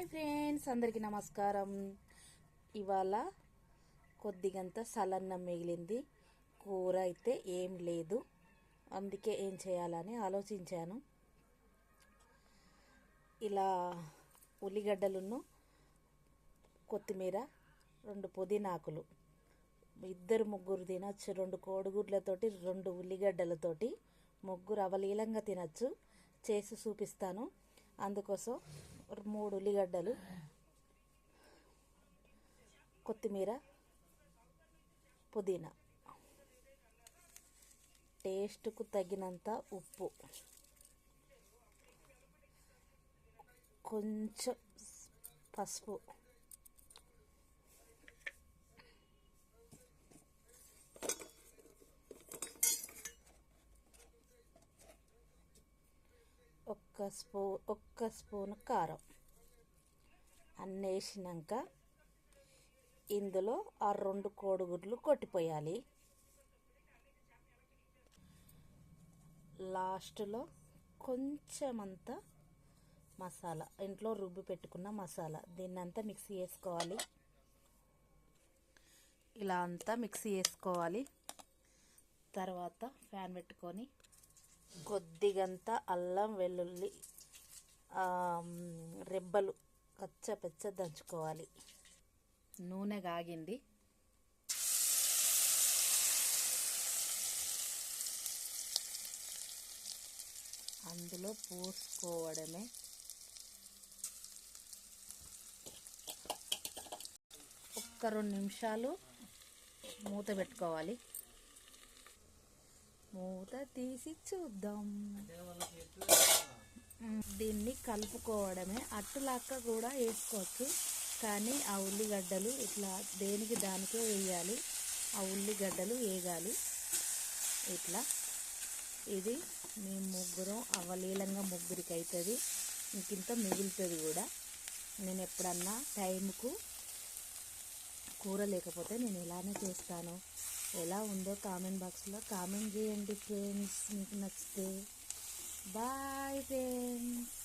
Hi friends అందరికీ నమస్కారం. ఇవాళ కొద్దిగంత సలన్నం మిగిలింది. కూర అయితే ఏం లేదు. అందుకే ఏం చేయాలని ఆలోచించాను. ఇలా ఉల్లిగడ్డలను కొత్తిమీర రెండు పుదీనాకులు ఇద్దరు ముగ్గురు తినచ్చు రెండు కోడిగుడ్లతోటి రెండు ఉల్లిగడ్డలతోటి ముగ్గురు అవలీలంగా తినచ్చు. చేసి చూపిస్తాను. అందుకోసం మూడు ఉల్లిగడ్డలు కొత్తిమీర పుదీనా. టేస్ట్కు తగినంత ఉప్పు. కొంచెం పసుపు. ఒక స్పూ ఒక్క స్పూన్ కారం అన్నీ వేసినాక ఇందులో ఆ రెండు కోడిగుడ్లు కొట్టిపోయాలి. లాస్ట్లో కొంచెం అంత మసాలా ఇంట్లో రుబ్బి పెట్టుకున్న మసాలా దీన్నంతా మిక్సీ చేసుకోవాలి. ఇలా అంతా మిక్సీ చేసుకోవాలి. తర్వాత ఫ్యాన్ పెట్టుకొని కొద్దిగంత అల్లం వెల్లుల్లి రెబ్బలు కచ్చ దంచుకోవాలి. నూనె కాగింది అందులో పోసుకోవడమే. ఒక్క రెండు నిమిషాలు మూత పెట్టుకోవాలి. మూత తీసి చూద్దాం. దీన్ని కలుపుకోవడమే. అట్టులాక్క కూడా వేసుకోవచ్చు. కానీ ఆ ఉల్లిగడ్డలు ఇట్లా దేనికి దానికే వేయాలి? ఆ ఉల్లిగడ్డలు వేగాలి. ఇట్లా. ఇది మీ ముగ్గురం అవలీలంగా ముగ్గురికి అవుతుంది ఇంకింత మిగులుతుంది కూడా. నేను ఎప్పుడన్నా టైంకు కూర లేకపోతే నేను ఇలానే చేస్తాను. ఎలా ఉందో కామెంట్ బాక్స్లో కామెంట్ చేయండి ఫ్రెండ్స్. మీకు నచ్చితే. Bye friends.